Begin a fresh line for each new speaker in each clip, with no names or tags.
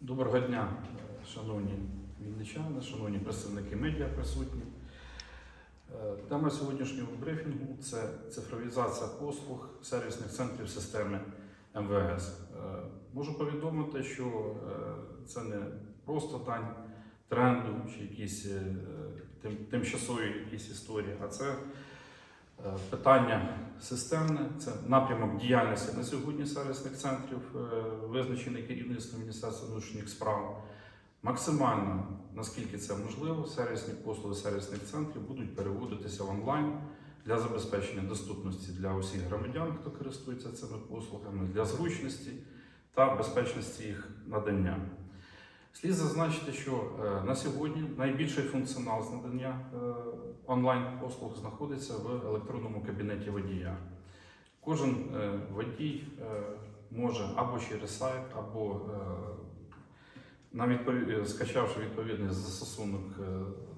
Доброго дня, шановні вінничани, шановні представники медіа присутні. Е, Тема сьогоднішнього брифінгу це цифровізація послуг сервісних центрів системи МВС. Е, Можу повідомити, що е, це не просто дань тренду чи якісь тимчасові якісь історії, а це питання системне, це напрямок діяльності на сьогодні сервісних центрів, е, визначений керівництвом Міністерства внутрішніх справ. Максимально, наскільки це можливо, сервісні послуги сервісних центрів будуть переводитися онлайн для забезпечення доступності для усіх громадян, хто користується цими послугами, для зручності та безпечності їх надання. Слід зазначити, що е, на сьогодні найбільший функціонал з надання е, онлайн-послуг знаходиться в електронному кабінеті водія. Кожен е, водій може або через сайт, або скачавши відповідний застосунок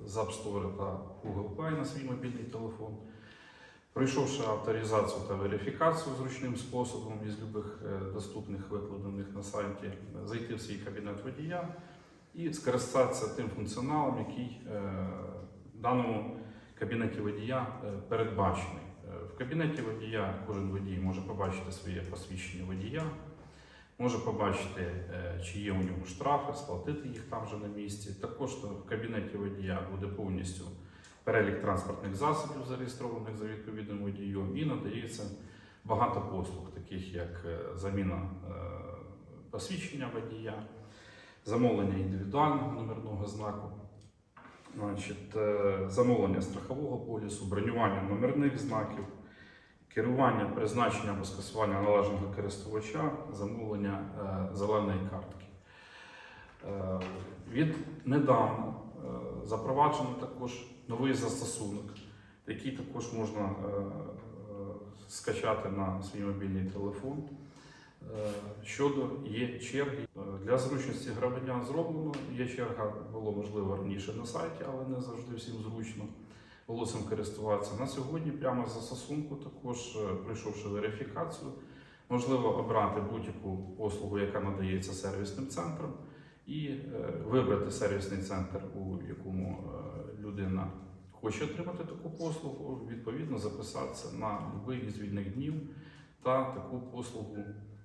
з App Store та Google Play на свій мобільний телефон, пройшовши авторизацію та верифікацію зручним способом із любих е, доступних викладених на сайті, зайти в свій кабінет водія і скористатися тим функціоналом, який е, в даному кабінеті водія е, передбачений. В кабінеті водія кожен водій може побачити своє посвідчення водія, може побачити, чи є у нього штрафи, сплатити їх там же на місці. Також в кабінеті водія буде повністю перелік транспортних засобів, зареєстрованих за відповідним водієм, і надається багато послуг, таких як е, заміна е, посвідчення водія, замовлення індивідуального номерного знаку. Значить, е, замовлення страхового полісу, бронювання номерних знаків, керування призначення або скасування належного користувача, замовлення зеленої картки. Від недавно запроваджено також новий застосунок, який також можна е, е, скачати на свій мобільний телефон. Е, Щодо є черги Е, для зручності громадян зроблено. Є черга, було можливо раніше на сайті, але не завжди всім зручно було цим користуватися. На сьогодні прямо з застосунку, також е, пройшовши верифікацію, можливо обрати будь-яку послугу, яка надається сервісним центром, і е, вибрати сервісний центр, у якому е, людина хоче отримати таку послугу, відповідно записатися на будь-який із вільних днів та таку послугу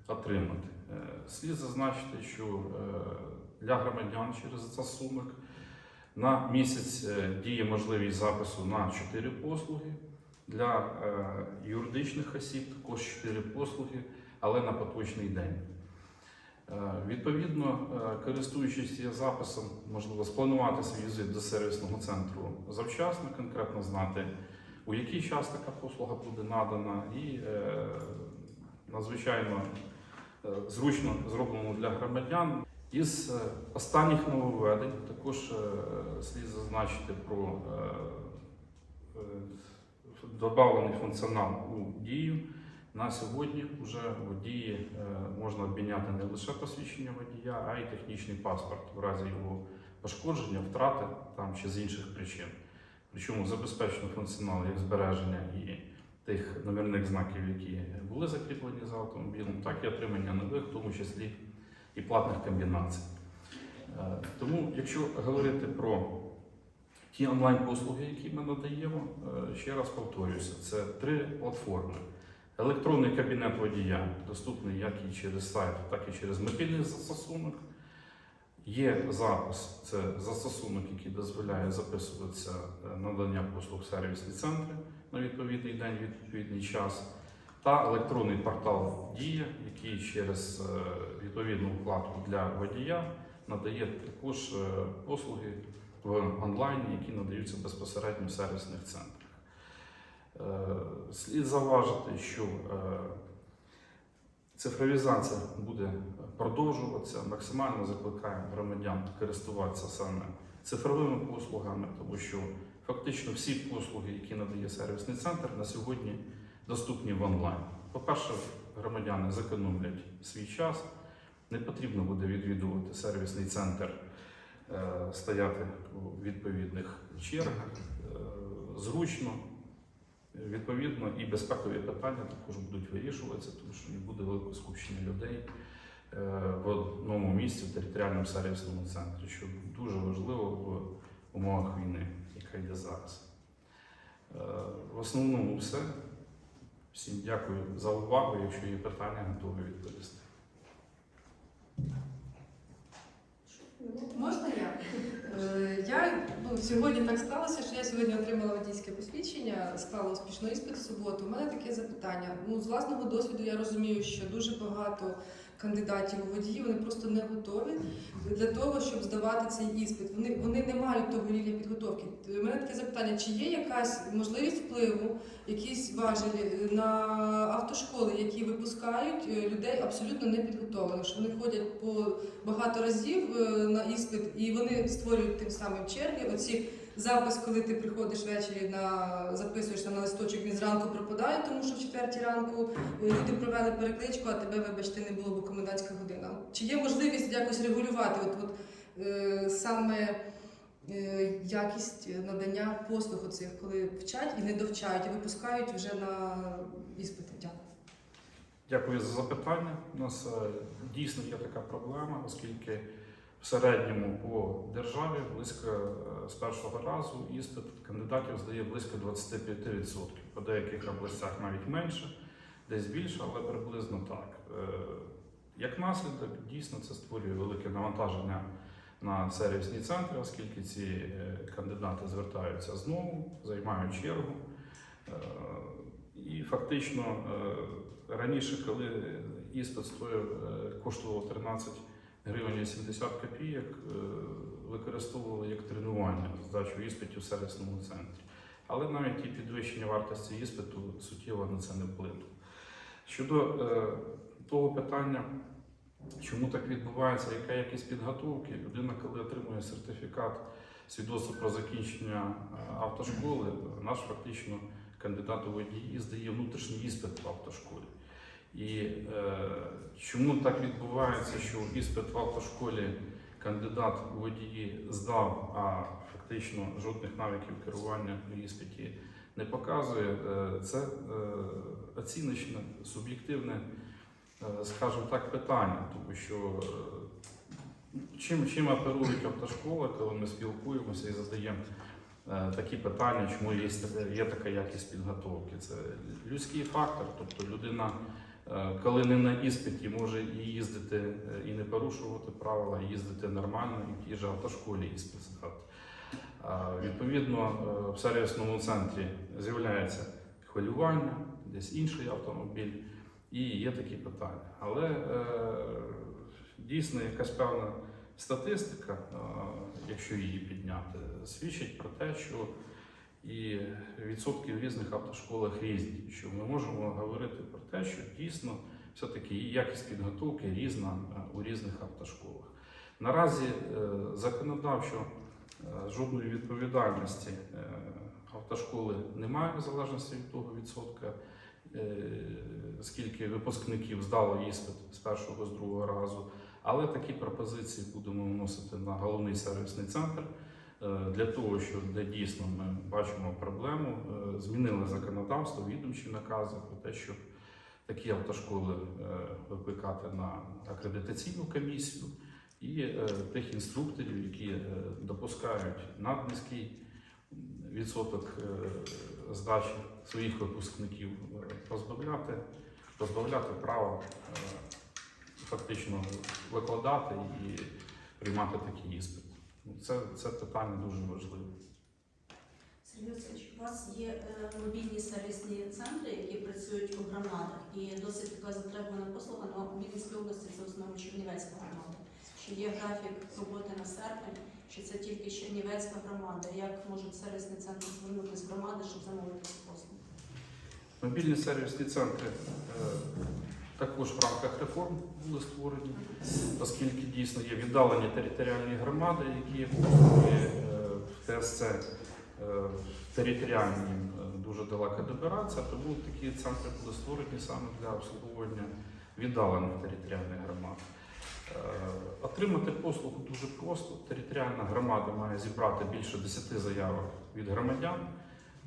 отримати. Е, Слід зазначити, що для громадян через застосунок на місяць діє можливість запису на 4 послуги. Для юридичних осіб також 4 послуги, але на поточний день. Е, Відповідно, е, користуючись записом, можливо спланувати свій візит до сервісного центру завчасно, конкретно знати, у який час така послуга буде надана, і е, надзвичайно зручно зроблено для громадян. Із останніх нововведень також слід зазначити про додавлений функціонал у дію. На сьогодні вже водії е, можна обміняти не лише посвідчення водія, а й технічний паспорт в разі його пошкодження, втрати там чи з інших причин. Причому забезпечено функціонал як збереження і тих номерних знаків, які були закріплені за автомобілем, так і отримання нових, в тому числі і платних комбінацій. Е, Тому, якщо говорити про ті онлайн-послуги, які ми надаємо, е, ще раз повторююся, це три платформи. Електронний кабінет водія доступний як і через сайт, так і через мобільний застосунок. Є запис, це застосунок, який дозволяє записуватися е, надання послуг сервісні центри на відповідний день, відповідний час, та електронний портал Дія, який через е, відповідну вкладку для водія надає також е, послуги в онлайні, які надаються безпосередньо в сервісних центрах. Е, Слід зауважити, що е, цифровізація буде продовжуватися. Максимально закликаємо громадян користуватися саме цифровими послугами, тому що фактично всі послуги, які надає сервісний центр, на сьогодні доступні в онлайн. По-перше, громадяни зекономлять свій час, не потрібно буде відвідувати сервісний центр, е, стояти у відповідних чергах, зручно. Відповідно, і безпекові питання також будуть вирішуватися, тому що не буде великого скупчення людей е, в одному місці в територіальному сервісному центрі, що дуже важливо в умовах війни, яка йде зараз. Е, В основному все. Всім дякую за увагу. Якщо є питання, готовий відповісти.
Можна я? Е, Я ну, сьогодні так сталося, що я сьогодні отримала водійське посвідчення, склала успішно іспит в суботу. У мене таке запитання. Ну, з власного досвіду я розумію, що дуже багато кандидатів у водії вони просто не готові для того, щоб здавати цей іспит. Вони, вони не мають того рівня підготовки. У мене таке запитання: чи є якась можливість впливу, якісь важелі на автошколи, які випускають е, людей абсолютно непідготовлених, що вони ходять по багато разів е, на іспит, і вони створюють тим самим черги. Оці запис, коли ти приходиш ввечері на записуєшся на листочок, він зранку пропадає, тому що в четвертій ранку е, люди провели перекличку, а тебе, вибачте, не було, бо комендантська година. Чи є можливість якось регулювати от, от, е, саме е, якість надання послуг оцих, коли вчать і не довчають, і випускають вже на іспити? Дякую.
Дякую за запитання. У нас е, дійсно є така проблема, оскільки в середньому по державі близько е, з першого разу іспит кандидатів здає близько 25%. По деяких областях навіть менше, десь більше, але приблизно так. Е, Як наслідок, дійсно це створює велике навантаження на сервісні центри, оскільки ці е, кандидати звертаються знову, займають чергу. І фактично раніше, коли іспит стоїв, коштував 13 гривень 80 копійок, е, використовували як тренування здачу іспитів в сервісному центрі. Але навіть і підвищення вартості іспиту суттєво на це не вплинуло. Щодо е, того питання, чому так відбувається, яка якість підготовки, людина, коли отримує сертифікат свідоцтво про закінчення е, автошколи, наш фактично кандидат у водії здає внутрішній іспит в автошколі. І е, чому так відбувається, що іспит в автошколі кандидат у водії здав, а фактично жодних навиків керування в іспиті не показує, е, це е, оціночне, суб'єктивне, е, скажімо так, питання, тому що е, чим, чим оперують автошколи, коли ми спілкуємося і задаємо е, такі питання, чому є, є така якість підготовки. Це людський фактор, тобто людина, коли не на іспиті, може і їздити е, і не порушувати правила, і їздити нормально, і в тій же автошколі іспит здати. Відповідно, е, в сервісному центрі з'являється хвилювання, десь інший автомобіль, і є такі питання. Але е, дійсно якась певна статистика, е, якщо її підняти, свідчить про те, що і відсотки в різних автошколах різні, що ми можемо говорити про те, що дійсно все-таки якість підготовки різна е, у різних автошколах. Наразі е, законодавчо е, жодної відповідальності автошколи немає в залежності від того відсотка, скільки випускників здало іспит з першого з другого разу. Але такі пропозиції будемо вносити на головний сервісний центр для того, що де дійсно ми бачимо проблему, е, змінили законодавство, відомчі накази про те, щоб такі автошколи е, викликати на акредитаційну комісію і е, тих інструкторів, які е, допускають наднизький відсоток е, здачі своїх випускників, е, позбавляти, позбавляти права е, фактично викладати і приймати такі іспити. Ну, Це, це питання дуже важливе.
Сергій Васильович, у вас є е, мобільні сервісні центри, які працюють у громадах, і досить така затребувана послуга на Вінницькій області, це в основному Чернівецька громада. Чи є графік роботи на серпень, чи це тільки Чернівецька громада? Як можуть сервісні центри звернутися з громади, щоб замовити цю послугу?
Мобільні сервісні центри е, також в рамках реформ були створені, оскільки дійсно є віддалені територіальні громади, які є е, в ТСЦ е, територіальні е, дуже далеко добиратися, тому такі центри були створені саме для обслуговування віддалених територіальних громад. Отримати послугу дуже просто. Територіальна громада має зібрати більше 10 заявок від громадян,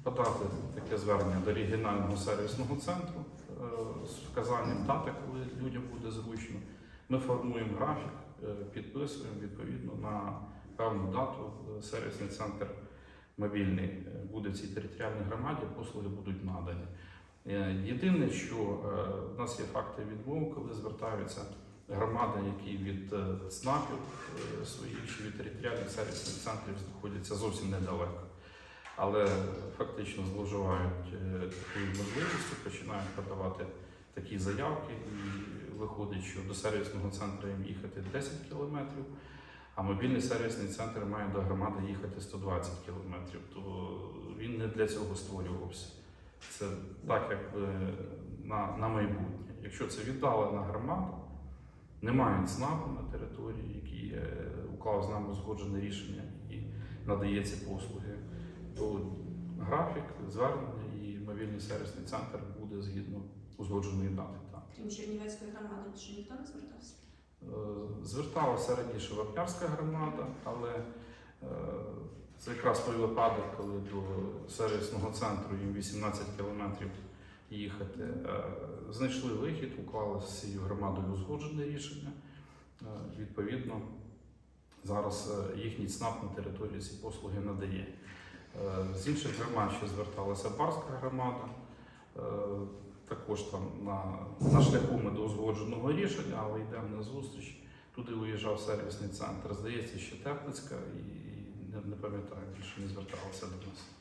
подати таке звернення до регіонального сервісного центру з вказанням дати, коли людям буде зручно. Ми формуємо графік, е, підписуємо відповідно на певну дату. е, Сервісний центр мобільний е, буде в цій територіальній громаді, послуги будуть надані. Е, Єдине, що е, в нас є факти відмов, коли звертаються громади, які від е, ЦНАПів е, своїх чи від територіальних сервісних центрів знаходяться зовсім недалеко. Але фактично зловживають е, такою можливістю, починають подавати такі заявки, і виходить, що до сервісного центру їм їхати 10 кілометрів, а мобільний сервісний центр має до громади їхати 120 кілометрів. То він не для цього створювався. Це так, якби на, на майбутнє. Якщо це віддалена громада, немає ЦНАПу на території, який уклав з нами узгоджене рішення і надає ці послуги, то графік звернення і мобільний сервісний центр буде згідно узгодженої дати. Так.
Крім Чернівецької громади, більше ніхто не звертався?
Е, Зверталася раніше Вапнярська громада, але е, це якраз той випадок, коли до сервісного центру їм 18 кілометрів їхати. Е, Знайшли вихід, уклали з цією громадою узгоджене рішення. Відповідно, зараз їхній ЦНАП на території ці послуги надає. Е, З інших громад ще зверталася Барська громада. Е, Також там на, на шляху ми до узгодженого рішення, але йдемо на зустріч. Туди виїжджав сервісний центр. Здається, ще Теплицька і не пам'ятаю, більше не зверталася до нас.